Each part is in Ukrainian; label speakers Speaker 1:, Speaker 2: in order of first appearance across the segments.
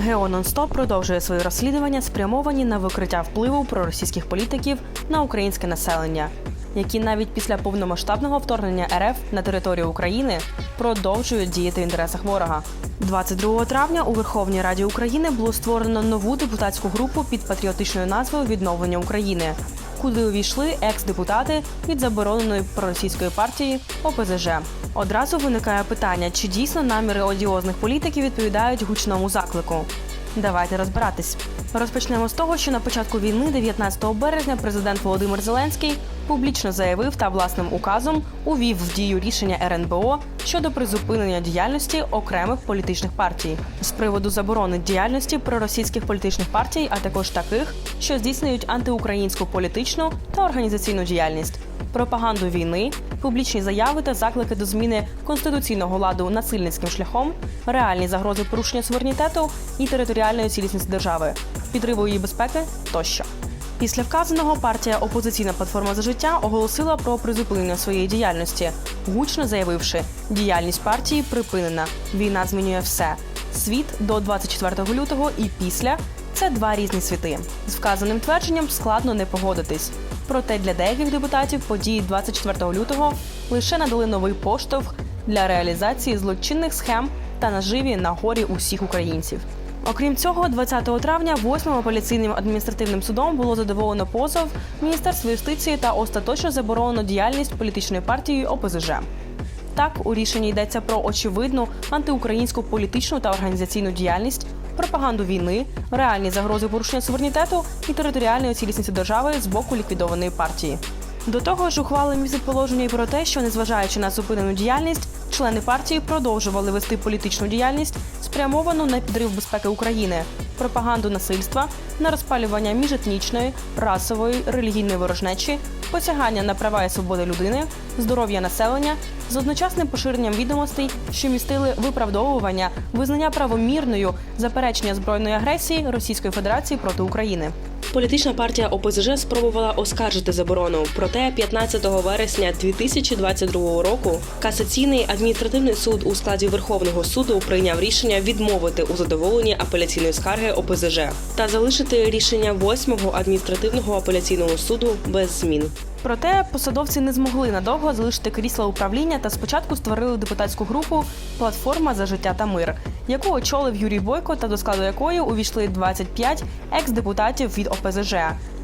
Speaker 1: Гео Нонстоп продовжує свої розслідування, спрямовані на викриття впливу проросійських політиків на українське населення, які навіть після повномасштабного вторгнення РФ на територію України продовжують діяти в інтересах ворога. 22 травня у Верховній Раді України було створено нову депутатську групу під патріотичною назвою Відновлення України, куди увійшли екс-депутати від забороненої проросійської партії ОПЗЖ. Одразу виникає питання, чи дійсно наміри одіозних політиків відповідають гучному заклику. Давайте розбиратись. Розпочнемо з того, що на початку війни, 19 березня, президент Володимир Зеленський публічно заявив та власним указом увів в дію рішення РНБО щодо призупинення діяльності окремих політичних партій з приводу заборони діяльності проросійських політичних партій, а також таких, що здійснюють антиукраїнську політичну та організаційну діяльність. Пропаганду війни, публічні заяви та заклики до зміни конституційного ладу насильницьким шляхом, реальні загрози порушення суверенітету і територіальної цілісності держави, підриву її безпеки тощо. Після вказаного партія Опозиційна платформа за життя оголосила про призупинення своєї діяльності, гучно заявивши, діяльність партії припинена. Війна змінює все. Світ до 24 лютого і після це два різні світи. З вказаним твердженням складно не погодитись. Проте для деяких депутатів події 24 лютого лише надали новий поштовх для реалізації злочинних схем та наживі на горі усіх українців. Окрім цього, 20 травня 8 апеляційним адміністративним судом було задоволено позов Міністерства юстиції та остаточно заборонено діяльність політичної партії ОПЗЖ. Так, у рішенні йдеться про очевидну антиукраїнську політичну та організаційну діяльність, пропаганду війни, реальні загрози порушення суверенітету і територіальної цілісності держави з боку ліквідованої партії. До того ж, ухвали містить положення і про те, що незважаючи на зупинену діяльність, члени партії продовжували вести політичну діяльність, спрямовану на підрив безпеки України, пропаганду насильства, на розпалювання міжетнічної, расової, релігійної ворожнечі, посягання на права і свободи людини, здоров'я населення з одночасним поширенням відомостей, що містили виправдовування, визнання правомірною заперечення збройної агресії Російської Федерації проти України. Політична партія ОПЗЖ спробувала оскаржити заборону. Проте 15 вересня 2022 року касаційний адміністративний суд у складі Верховного суду прийняв рішення відмовити у задоволенні апеляційної скарги ОПЗЖ та залишити рішення 8-го адміністративного апеляційного суду без змін. Проте посадовці не змогли надовго залишити крісла управління та спочатку створили депутатську групу Платформа за життя та мир, яку очолив Юрій Бойко та до складу якої увійшли 25 екс-депутатів від ОПЗЖ.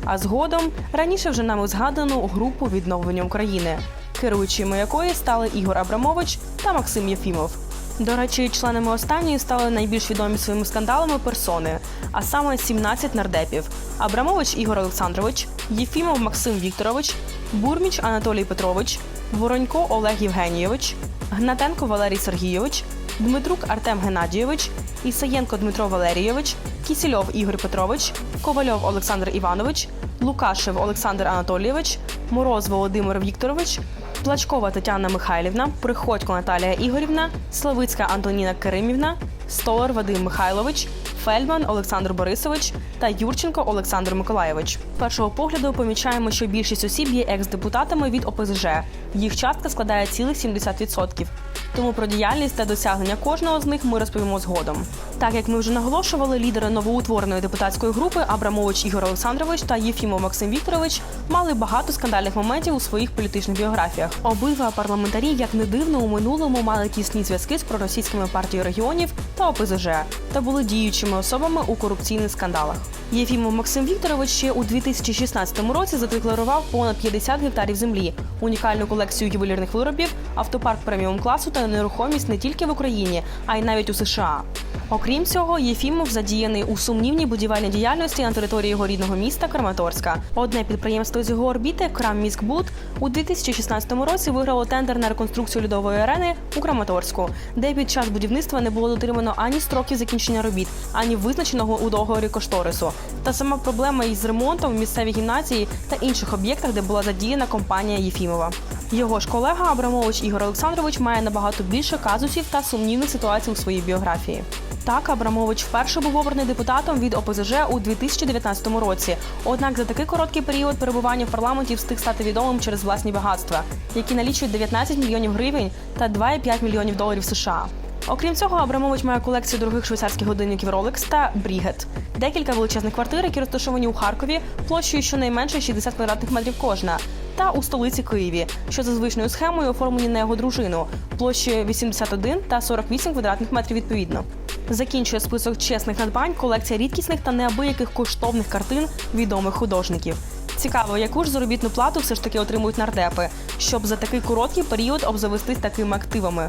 Speaker 1: А згодом раніше вже нами згадану групу відновлення України, керуючими якої стали Ігор Абрамович та Максим Єфімов. До речі, членами останньої стали найбільш відомі своїми скандалами персони, а саме 17 нардепів: Абрамович Ігор Олександрович, Єфімов Максим Вікторович, Бурміч Анатолій Петрович, Воронько Олег Євгенійович, Гнатенко Валерій Сергійович, Дмитрук Артем Геннадійович, Ісаєнко Дмитро Валерійович, Кісільов Ігор Петрович, Ковальов Олександр Іванович, Лукашев Олександр Анатолійович, Мороз Володимир Вікторович, Плачкова Тетяна Михайлівна, Приходько Наталія Ігорівна, Славицька Антоніна Киримівна, Столар Вадим Михайлович, Фельдман Олександр Борисович та Юрченко Олександр Миколаєвич. Першого погляду помічаємо, що більшість осіб є екс-депутатами від ОПЗЖ. Їх частка складає цілих 70%. Тому про діяльність та досягнення кожного з них ми розповімо згодом. Так як ми вже наголошували, лідери новоутвореної депутатської групи Абрамович Ігор Олександрович та Єфімов Максим Вікторович мали багато скандальних моментів у своїх політичних біографіях. Обидва парламентарі, як не дивно, у минулому мали тісні зв'язки з проросійськими партією регіонів та ОПЗЖ та були діючими особами у корупційних скандалах. Єфімов Максим Вікторович ще у 2016 році задекларував понад 50 гектарів землі, унікальну колекцію ювелірних виробів, автопарк преміум класу та нерухомість не тільки в Україні, а й навіть у США. Окрім цього, Єфімов задіяний у сумнівній будівельній діяльності на території його рідного міста Краматорська. Одне підприємство з його орбіти Крамміськбуд у 2016 році виграло тендер на реконструкцію льодової арени у Краматорську, де під час будівництва не було дотримано ані строків закінчення робіт, ані визначеного у договорі кошторису. Та сама проблема із ремонтом в місцевій гімназії та інших об'єктах, де була задіяна компанія Єфімова. Його ж колега Абрамович Ігор Олександрович має набагато більше казусів та сумнівних ситуацій у своїй біографії. Так, Абрамович вперше був обраний депутатом від ОПЗЖ у 2019 році. Однак за такий короткий період перебування в парламенті встиг стати відомим через власні багатства, які налічують 19 мільйонів гривень та 2,5 мільйонів доларів США. Окрім цього, Абрамович має колекцію дорогих швейцарських годинників Rolex та Брігет, декілька величезних квартир, які розташовані у Харкові, площею щонайменше 60 квадратних метрів кожна, та у столиці Києві, що за звичною схемою оформлені на його дружину, площею 81 та 48 квадратних метрів відповідно. Закінчує список чесних надбань колекція рідкісних та неабияких коштовних картин відомих художників. Цікаво, яку ж заробітну плату все ж таки отримують нардепи, щоб за такий короткий період обзавестись такими активами.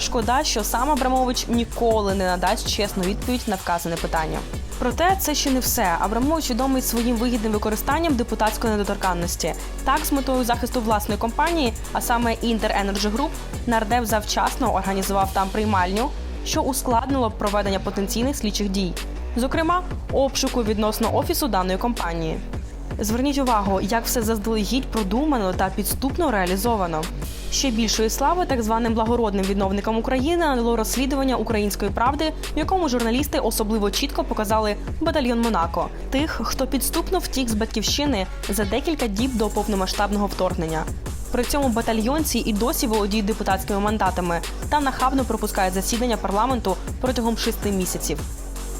Speaker 1: Шкода, що сам Абрамович ніколи не надасть чесну відповідь на вказане питання. Проте це ще не все. Абрамович відомий своїм вигідним використанням депутатської недоторканності. Так, з метою захисту власної компанії, а саме Інтер Energy Group, нардеп завчасно організував там приймальню, що ускладнило проведення потенційних слідчих дій, зокрема обшуку відносно офісу даної компанії. Зверніть увагу, як все заздалегідь продумано та підступно реалізовано. Ще більшої слави так званим благородним відновникам України надало розслідування української правди, в якому журналісти особливо чітко показали батальйон Монако, тих, хто підступно втік з батьківщини за декілька діб до повномасштабного вторгнення. При цьому батальйонці і досі володіють депутатськими мандатами та нахабно пропускають засідання парламенту протягом шести місяців.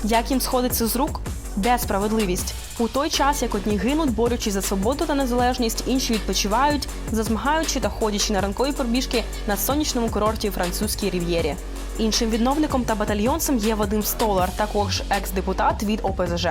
Speaker 1: Як їм сходиться з рук? Де справедливість? У той час, як одні гинуть, борючись за свободу та незалежність, інші відпочивають, зазмагаючи та ходячи на ранкові пробіжки на сонячному курорті французькій рів'єрі. Іншим відновником та батальйонцем є Вадим Столар, також екс-депутат від ОПЗЖ.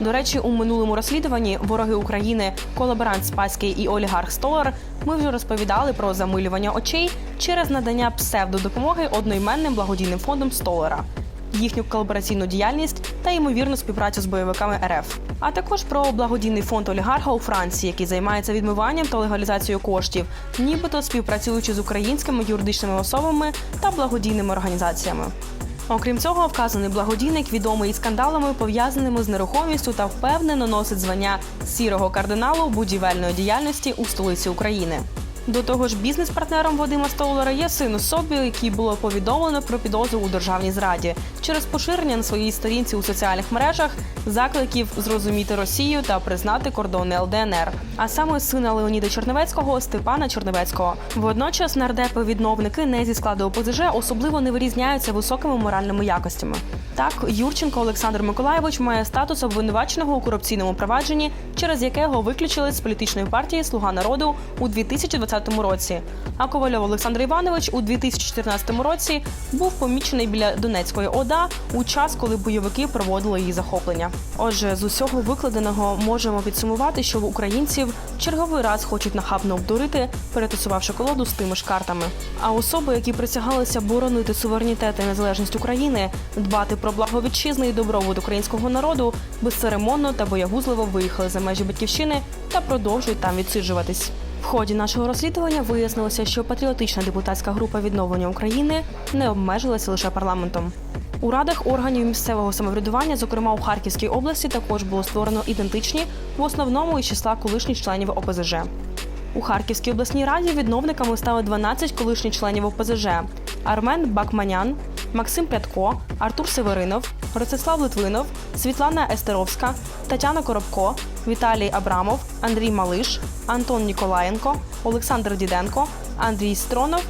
Speaker 1: До речі, у минулому розслідуванні вороги України, колаборант Спаський і олігарх Столар. Ми вже розповідали про замилювання очей через надання псевдодопомоги одноіменним благодійним фондом Столара їхню колабораційну діяльність та ймовірну співпрацю з бойовиками РФ, а також про благодійний фонд олігарха у Франції, який займається відмиванням та легалізацією коштів, нібито співпрацюючи з українськими юридичними особами та благодійними організаціями. Окрім цього, вказаний благодійник відомий і скандалами, пов'язаними з нерухомістю та впевнено носить звання сірого кардиналу будівельної діяльності у столиці України. До того ж, бізнес-партнером Вадима Столара є син особи, який було повідомлено про підозру у державній зраді через поширення на своїй сторінці у соціальних мережах закликів зрозуміти Росію та признати кордони ЛДНР, а саме сина Леоніда Черневецького Степана Черневецького. Водночас нардепи-відновники не зі складу ОПЗЖ особливо не вирізняються високими моральними якостями. Так, Юрченко Олександр Миколаєвич має статус обвинуваченого у корупційному провадженні, через яке його виключили з політичної партії Слуга народу у 2020 році. А Ковальов Олександр Іванович у 2014 році був помічений біля Донецької ОДА у час, коли бойовики проводили її захоплення. Отже, з усього викладеного можемо підсумувати, що в українців черговий раз хочуть нахабно обдурити, перетасувавши колоду з тими ж картами. А особи, які присягалися боронити суверенітет і незалежність України, дбати про благо вітчизни і добробут українського народу, безцеремонно та боягузливо виїхали за межі батьківщини та продовжують там відсиджуватись. В ході нашого розслідування вияснилося, що патріотична депутатська група відновлення України не обмежилася лише парламентом. У радах органів місцевого самоврядування, зокрема у Харківській області, також було створено ідентичні в основному із числа колишніх членів ОПЗЖ. У Харківській обласній раді відновниками стали 12 колишніх членів ОПЗЖ: Армен Бакманян, Максим Пятко, Артур Северинов, Ростислав Литвинов, Світлана Естеровська, Тетяна Коробко, Віталій Абрамов, Андрій Малиш, Антон Ніколаєнко, Олександр Діденко, Андрій Стронов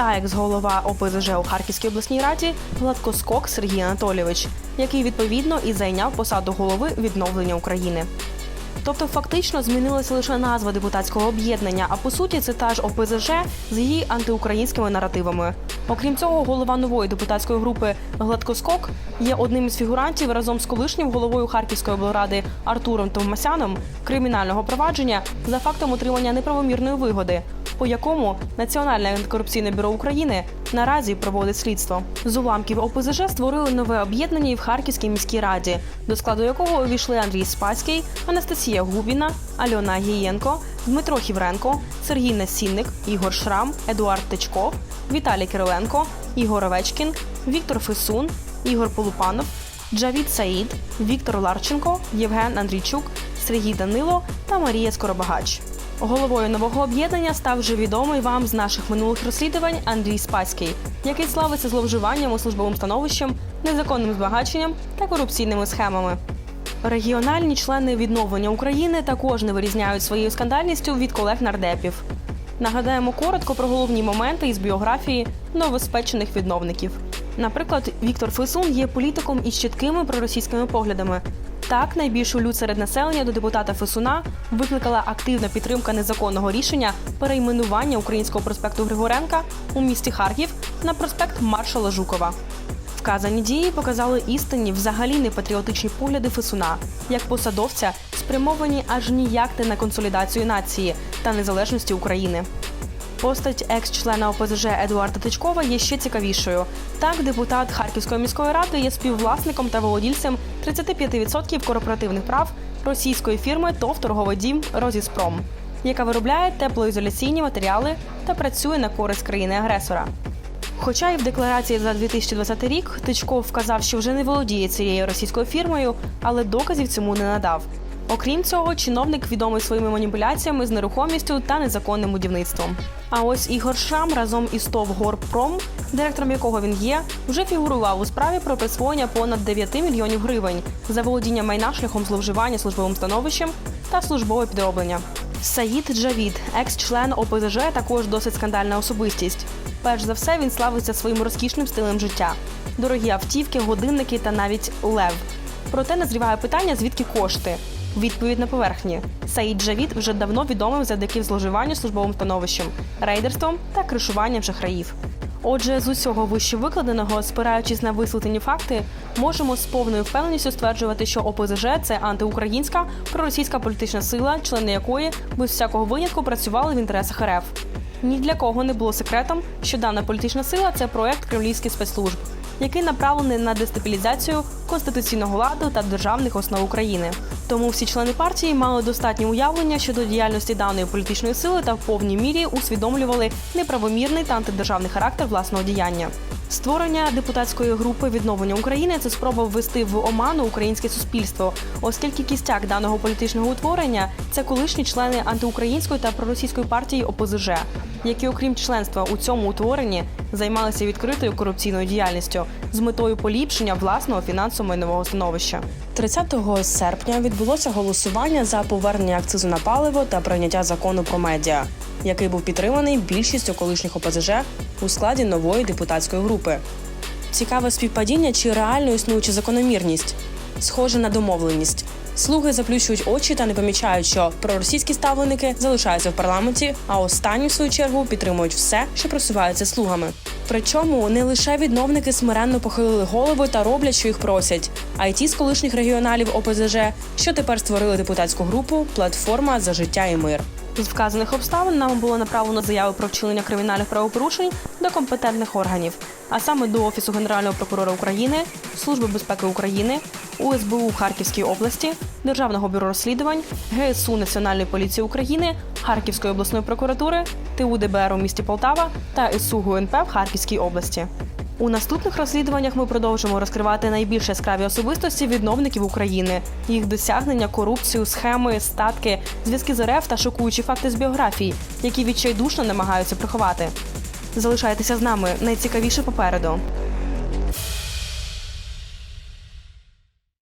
Speaker 1: та екс-голова ОПЗЖ у Харківській обласній раді Гладкоскок Сергій Анатолійович, який відповідно і зайняв посаду голови відновлення України. Тобто фактично змінилася лише назва депутатського об'єднання, а по суті це та ж ОПЗЖ з її антиукраїнськими наративами. Окрім цього, голова нової депутатської групи Гладкоскок є одним із фігурантів разом з колишнім головою Харківської облради Артуром Товмасяном кримінального провадження за фактом отримання неправомірної вигоди, по якому Національне антикорупційне бюро України наразі проводить слідство. З уламків ОПЗЖ створили нове об'єднання і в Харківській міській раді, до складу якого увійшли Андрій Спаський, Анастасія Губіна, Альона Гієнко, Дмитро Хівренко, Сергій Насінник, Ігор Шрам, Едуард Течков, Віталій Кириленко, Ігор Овечкін, Віктор Фесун, Ігор Полупанов, Джавід Саїд, Віктор Ларченко, Євген Андрійчук, Сергій Данило та Марія Скоробагач. Головою нового об'єднання став вже відомий вам з наших минулих розслідувань Андрій Спаський, який славиться зловживанням у службовим становищем, незаконним збагаченням та корупційними схемами. Регіональні члени відновлення України також не вирізняють своєю скандальністю від колег нардепів. Нагадаємо коротко про головні моменти із біографії новоспечених відновників. Наприклад, Віктор Фесун є політиком із чіткими проросійськими поглядами. Так, найбільшу лють серед населення до депутата Фесуна викликала активна підтримка незаконного рішення перейменування українського проспекту Григоренка у місті Харків на проспект Маршала Жукова. Вказані дії показали істинні, взагалі не патріотичні погляди Фесуна як посадовця, спрямовані аж ніяк не на консолідацію нації та незалежності України. Постать екс-члена ОПЗЖ Едуарда Тичкова є ще цікавішою. Так, депутат Харківської міської ради є співвласником та володільцем 35% корпоративних прав російської фірми ТОВ торговий дім Розіспром, яка виробляє теплоізоляційні матеріали та працює на користь країни-агресора. Хоча і в декларації за 2020 рік Тичков вказав, що вже не володіє цією російською фірмою, але доказів цьому не надав. Окрім цього, чиновник відомий своїми маніпуляціями з нерухомістю та незаконним будівництвом. А ось Ігор Шрам разом із ТОВ «Горпром», директором якого він є, вже фігурував у справі про присвоєння понад 9 мільйонів гривень за володіння майна шляхом зловживання службовим становищем та службове підроблення. Саїд Джавід, екс-член ОПЗЖ, також досить скандальна особистість. Перш за все, він славиться своїм розкішним стилем життя: дорогі автівки, годинники та навіть лев. Проте назріває питання, звідки кошти. Відповідь на поверхні. Саїд Джавід вже давно відомий завдяки зловживанню службовим становищем, рейдерством та кришуванням шахраїв. Отже, з усього вище викладеного, спираючись на висвітлені факти, можемо з повною впевненістю стверджувати, що ОПЗЖ це антиукраїнська проросійська політична сила, члени якої без всякого винятку працювали в інтересах РФ. Ні для кого не було секретом, що дана політична сила це проект кремлівських спецслужб, який направлений на дестабілізацію конституційного ладу та державних основ України. Тому всі члени партії мали достатнє уявлення щодо діяльності даної політичної сили та в повній мірі усвідомлювали неправомірний та антидержавний характер власного діяння. Створення депутатської групи відновлення України це спроба ввести в оману українське суспільство, оскільки кістяк даного політичного утворення це колишні члени антиукраїнської та проросійської партії ОПЗЖ, які, окрім членства у цьому утворенні, займалися відкритою корупційною діяльністю з метою поліпшення власного фінансово-майнового становища. 30 серпня відбулося голосування за повернення акцизу на паливо та прийняття закону про медіа, який був підтриманий більшістю колишніх ОПЗЖ у складі нової депутатської групи. Цікаве співпадіння чи реально існуюча закономірність, схоже на домовленість. Слуги заплющують очі та не помічають, що проросійські ставленики залишаються в парламенті, а останні, в свою чергу, підтримують все, що просувається слугами. Причому не лише відновники смиренно похилили голови та роблять, що їх просять, а й ті з колишніх регіоналів ОПЗЖ, що тепер створили депутатську групу Платформа за життя і мир. З вказаних обставин нам було направлено заяви про вчинення кримінальних правопорушень до компетентних органів, а саме до Офісу Генерального прокурора України, Служби безпеки України, УСБУ Харківській області, Державного бюро розслідувань, ГСУ Національної поліції України, Харківської обласної прокуратури, ТУ ДБР у місті Полтава та СУ ГУНП в Харківській області. У наступних розслідуваннях ми продовжимо розкривати найбільш яскраві особистості відновників України, їх досягнення, корупцію, схеми, статки, зв'язки з РФ та шокуючі факти з біографії, які відчайдушно намагаються приховати. Залишайтеся з нами найцікавіше попереду.